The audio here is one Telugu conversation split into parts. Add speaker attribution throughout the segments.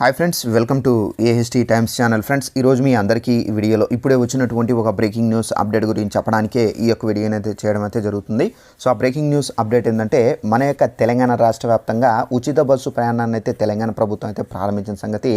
Speaker 1: Hi friends welcome to AHT times channel friends ఈరోజు మీ అందరికీ ఈ వీడియోలో ఇప్పుడే వచ్చినటువంటి ఒక బ్రేకింగ్ న్యూస్ అప్డేట్ గురించి చెప్పడానికే ఈ యొక్క వీడియోని అయితే చేయడం అయితే జరుగుతుంది. సో ఆ బ్రేకింగ్ న్యూస్ అప్డేట్ ఏంటంటే మన యొక్క తెలంగాణ రాష్ట్ర వ్యాప్తంగా ఉచిత బస్సు ప్రయాణాన్ని అయితే తెలంగాణ ప్రభుత్వం అయితే ప్రారంభించిన సంగతి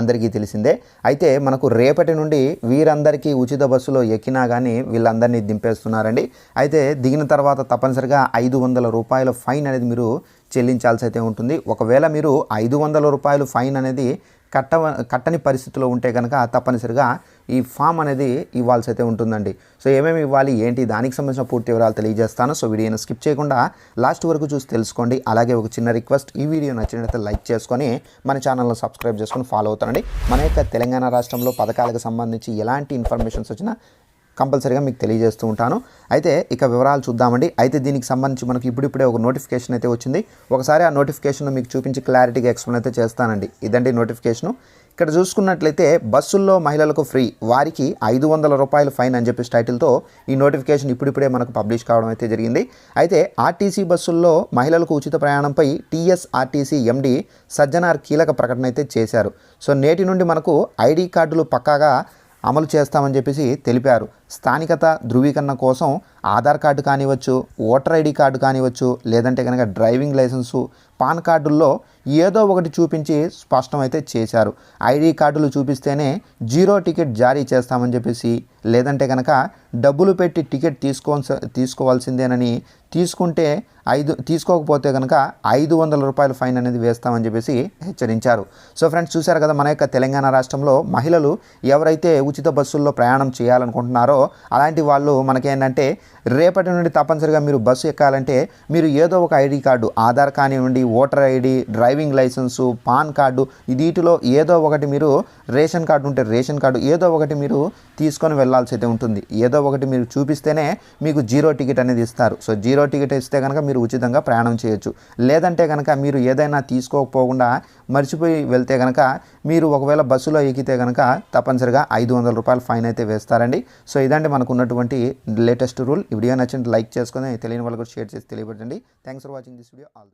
Speaker 1: అందరికీ తెలిసిందే. అయితే మనకు రేపటి నుండి వీరందరికీ ఉచిత బస్సులో ఎక్కినా కానీ వీళ్ళందరినీ దింపేస్తున్నారండి. అయితే దిగిన తర్వాత తప్పనిసరిగా ఐదు వందల రూపాయల ఫైన్ అనేది మీరు చెల్లించాల్సి అయితే ఉంటుంది. ఒకవేళ మీరు ఐదు వందల రూపాయలు ఫైన్ అనేది కట్ట కట్టని పరిస్థితిలో ఉంటే కనుక తప్పనిసరిగా ఈ ఫామ్ అనేది ఇవ్వాల్సి అయితే ఉంటుందండి. సో ఏమేమి ఇవ్వాలి ఏంటి దానికి సంబంధించిన పూర్తి వివరాలు తెలియజేస్తాను. సో వీడియోని స్కిప్ చేయకుండా లాస్ట్ వరకు చూసి తెలుసుకోండి. అలాగే ఒక చిన్న రిక్వెస్ట్ ఈ వీడియో నచ్చినట్లయితే లైక్ చేసుకొని మన ఛానల్ను సబ్స్క్రైబ్ చేసుకొని ఫాలో అవుతానండి. మన యొక్క తెలంగాణ రాష్ట్రంలో పథకాలకు సంబంధించి ఎలాంటి ఇన్ఫర్మేషన్స్ వచ్చినా కంపల్సరీగా మీకు తెలియజేస్తూ ఉంటాను. అయితే ఇక వివరాలు చూద్దామండి. అయితే దీనికి సంబంధించి మనకి ఇప్పుడిప్పుడే ఒక నోటిఫికేషన్ అయితే వచ్చింది. ఒకసారి ఆ నోటిఫికేషన్ మీకు చూపించి క్లారిటీగా ఎక్స్ప్లెయిన్ అయితే చేస్తానండి. ఇదండి నోటిఫికేషను. ఇక్కడ చూసుకున్నట్లయితే బస్సుల్లో మహిళలకు ఫ్రీ వారికి ఐదు వందల రూపాయలు ఫైన్ అని చెప్పేసి టైటిల్తో ఈ నోటిఫికేషన్ ఇప్పుడిప్పుడే మనకు పబ్లిష్ కావడం అయితే జరిగింది. అయితే ఆర్టీసీ బస్సుల్లో మహిళలకు ఉచిత ప్రయాణంపై టీఎస్ఆర్టీసీ ఎండి సజ్జనార్ కీలక ప్రకటన అయితే చేశారు. సో నేటి నుండి మనకు ఐడి కార్డులు పక్కాగా అమలు చేస్తామని చెప్పేసి తెలిపారు. స్థానికత ధృవీకరణ కోసం ఆధార్ కార్డు కానివ్వచ్చు ఓటర్ ఐడి కార్డు కానివ్వచ్చు లేదంటే కనుక డ్రైవింగ్ లైసెన్సు పాన్ కార్డుల్లో ఏదో ఒకటి చూపించి స్పష్టమైతే చేశారు. ఐడి కార్డులు చూపిస్తేనే జీరో టికెట్ జారీ చేస్తామని చెప్పేసి లేదంటే కనుక డబ్బులు పెట్టి టికెట్ తీసుకో తీసుకోవాల్సిందేనని తీసుకుంటే ఐదు తీసుకోకపోతే కనుక ఐదు వందల రూపాయల ఫైన్ అనేది వేస్తామని చెప్పేసి హెచ్చరించారు. సో ఫ్రెండ్స్ చూశారు కదా మన యొక్క తెలంగాణ రాష్ట్రంలో మహిళలు ఎవరైతే ఉచిత బస్సుల్లో ప్రయాణం చేయాలనుకుంటున్నారో అలాంటి వాళ్ళు మనకేంటంటే రేపటి నుండి తప్పనిసరిగా మీరు బస్సు ఎక్కాలంటే మీరు ఏదో ఒక ఐడి కార్డు ఆధార్ కానివ్వండి voter ID driving licence PAN card వీటిలో ఏదో ఒకటి మీరు రేషన్ కార్డు ఉంటే రేషన్ కార్డు ఏదో ఒకటి మీరు తీసుకొని వెళ్ళాల్సి అయితే ఉంటుంది. ఏదో ఒకటి మీరు చూపిస్తేనే మీకు జీరో టికెట్ అనేది ఇస్తారు. సో జీరో టికెట్ ఇస్తే కనుక మీరు ఉచితంగా ప్రయాణం చేయొచ్చు. లేదంటే కనుక మీరు ఏదైనా తీసుకోకపోకుండా మర్చిపోయి వెళ్తే కనుక మీరు ఒకవేళ బస్సులో ఎక్కితే కనుక తప్పనిసరిగా ఐదు వందల రూపాయలు ఫైన్ అయితే వేస్తారండి. సో ఇదండి మనకు ఉన్నటువంటి లేటెస్ట్ రూల్ ఈ వీడియో నచ్చింది లైక్ చేసుకుని తెలియని వాళ్ళకు షేర్ చేసి తెలియపడండి thanks for watching this video all